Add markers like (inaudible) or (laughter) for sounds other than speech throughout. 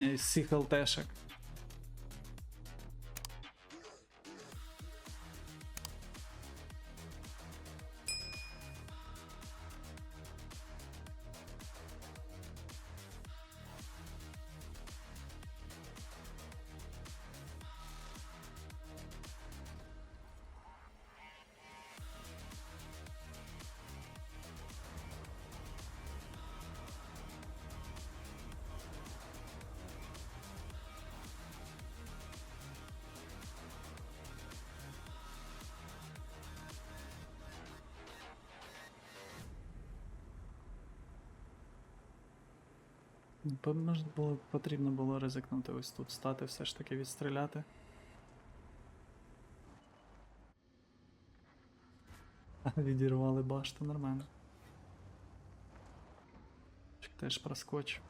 Із цих ЛТшек. Було, потрібно було ризикнути ось тут стати, все ж таки відстріляти. (laughs) Відірвали башту нормально. Теж проскочив.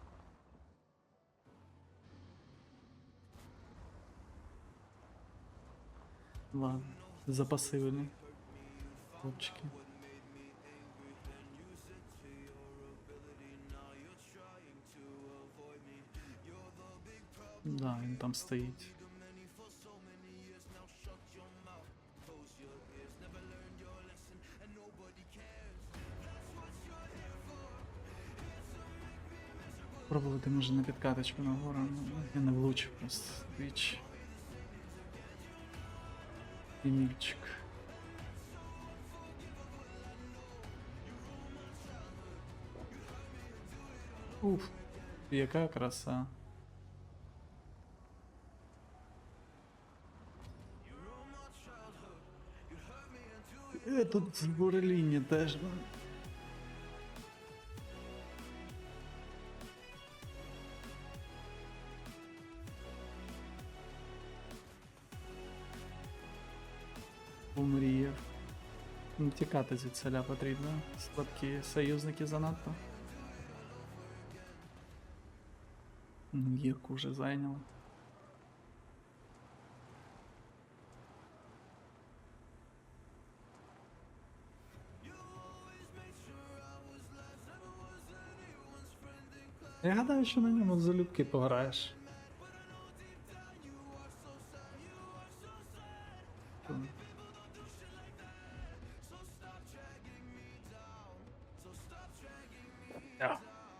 Ладно, запасивні. Хлопчики. Да, він там стоїть. Пробувати може на підкаточку нагору, ну, я не влучив просто двічі. Емільчик. Уф, яка краса. Е, тут буреління теж. Помріяв. Ну, Тікати звідсиля потрібно. Слабкі союзники занадто. Ну, Гірку вже зайняли. Я гадаю, що на ньому залюбки пограєш.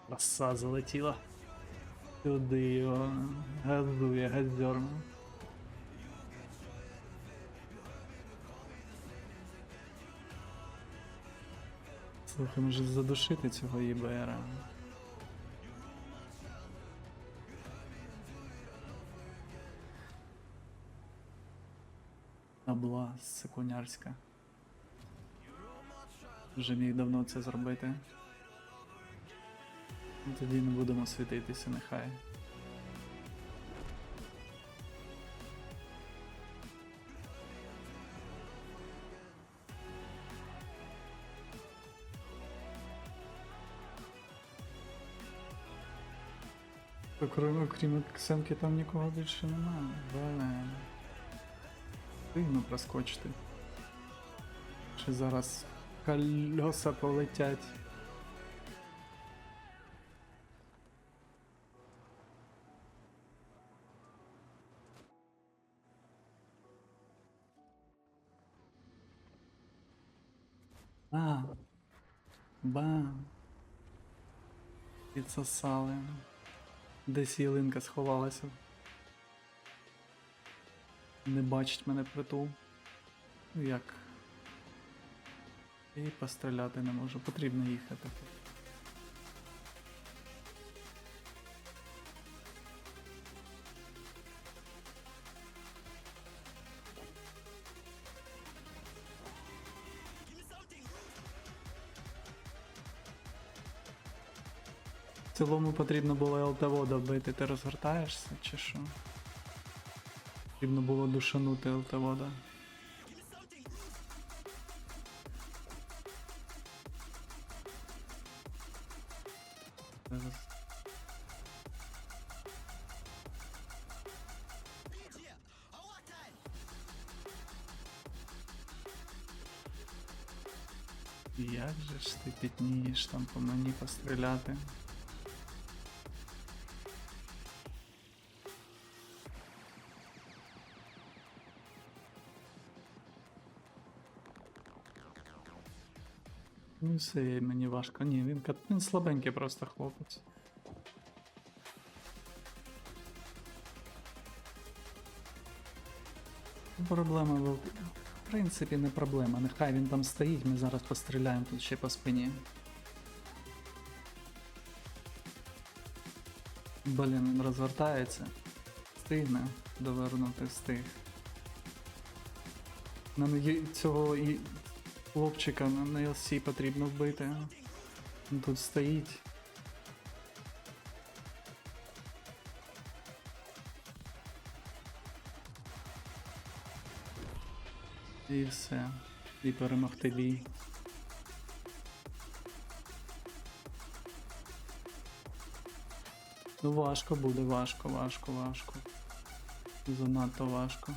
Краса залетіла. Туди його газує, газдерно. Слухай, може задушити цього ЄБРа. Абла секунярська. Вже міг давно це зробити. Тоді не будемо світитися, нехай. Окрім, Ксенки там нікого більше немає. Блин. Дивно проскочити. Чи зараз кольоса полетять. А, бам. Підсосали. Десь ялинка сховалася. Не бачить мене притул. Ну як? І постріляти не можу, потрібно їхати. В цілому потрібно було ЛТВ добити, ти розгортаєшся чи що? Потрібно було душанути ЛТВ, да? Зараз. Як же ж ти пітнієш там по мені постріляти? Ну все, мені важко. Ні, він, він слабенький просто хлопець. Проблема в... В принципі, не проблема. Нехай він там стоїть, ми зараз постріляємо тут ще по спині. Блін, він розвертається. Встигне довернути встиг. Нам цього і хлопчика на LC потрібно вбити. Він тут стоїть. І все. І перемогти бій. Ну важко буде, важко, важко, важко. Занадто важко.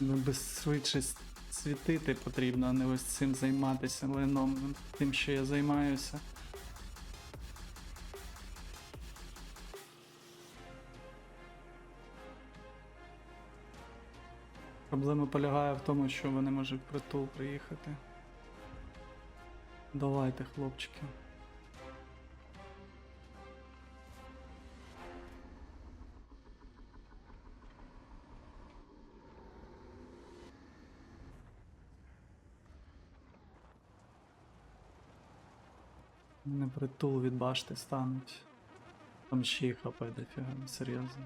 Ну, без швидше світити потрібно, а не ось цим займатися лином, тим, що я займаюся. Проблема полягає в тому, що вони можуть впритул приїхати. Давайте, хлопчики. Не притул від башти стануть. Там ще й хп дофіга, серйозно.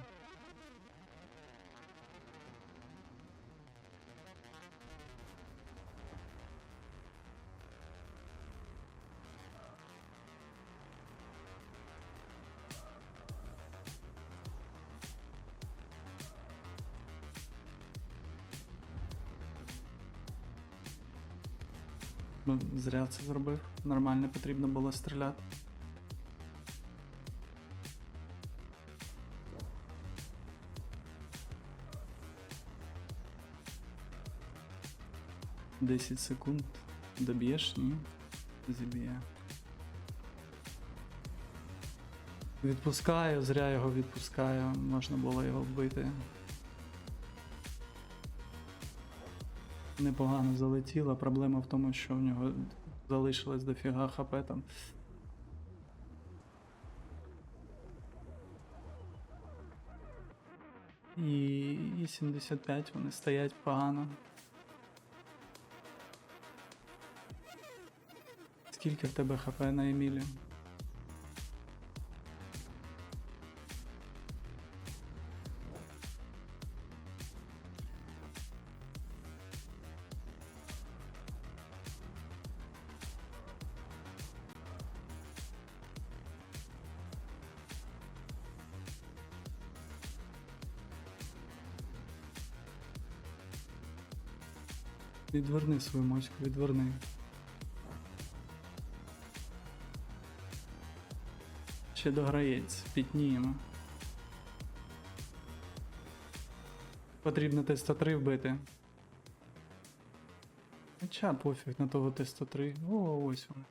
Ну, зря це зробив. Нормально потрібно було стріляти. Десять секунд. Доб'єш? Ні. Зіб'є. Відпускаю, зря його відпускаю. Можна було його вбити. Непогано залетіло. Проблема в тому, що в нього залишилось дофіга хп там. І, і 75 вони стоять погано. Скільки в тебе хп на Емілі? Відверни свою моську, відверни. Ще дограється, пітніємо. Потрібно Т-103 вбити. Хоча пофіг на того Т-103. О, ось він.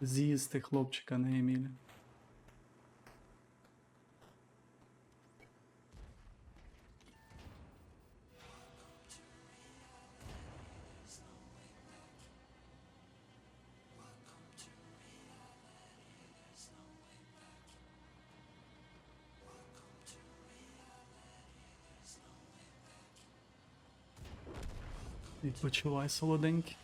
З'їсти хлопчика на Емілі. Відпочивай, солоденький.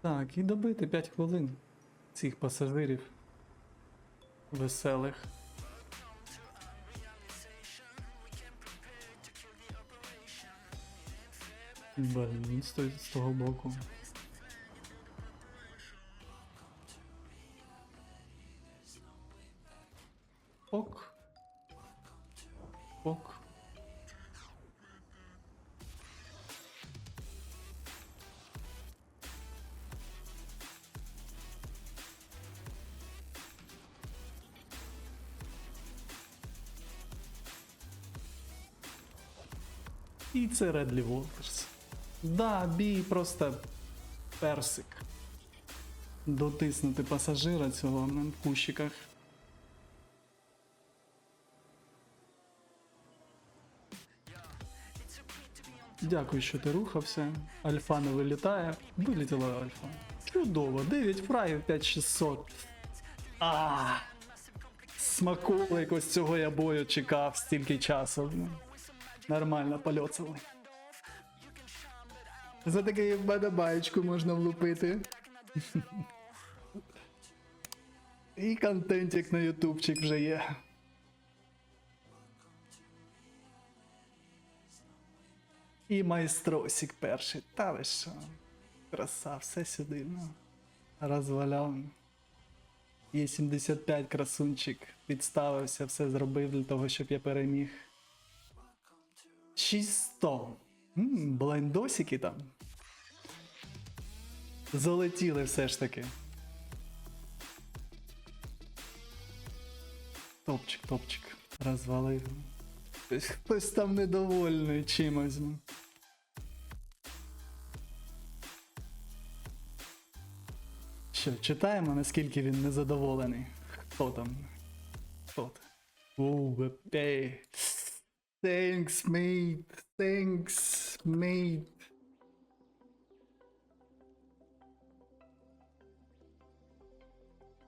Так, і добити 5 хвилин цих пасажирів веселих. Блін, з, того боку. І це Редлі Волтерс. Да, бій просто персик. Дотиснути пасажира цього на кущиках. Дякую, що ти рухався. Альфа не вилітає. Вилітіла альфа. Чудово, 9 фрагів 5600. А. Смаколик, ось цього я бою чекав стільки часу. Нормально польоцали. За таке бадабаєчку можна влупити. І контентик на ютубчик вже є. І майстросик перший. Та ви що? Краса, все сюди, ну. Розваляв. Є 75 красунчик. Підставився, все зробив для того, щоб я переміг. 600. Ммм, блайндосики там. Залетіли все ж таки. Топчик, топчик. Розвалив. Хтось- там недовольний чимось. Що, читаємо, наскільки він незадоволений. Хто там? Хто там? ВП. Thanks, mate. Thanks, mate.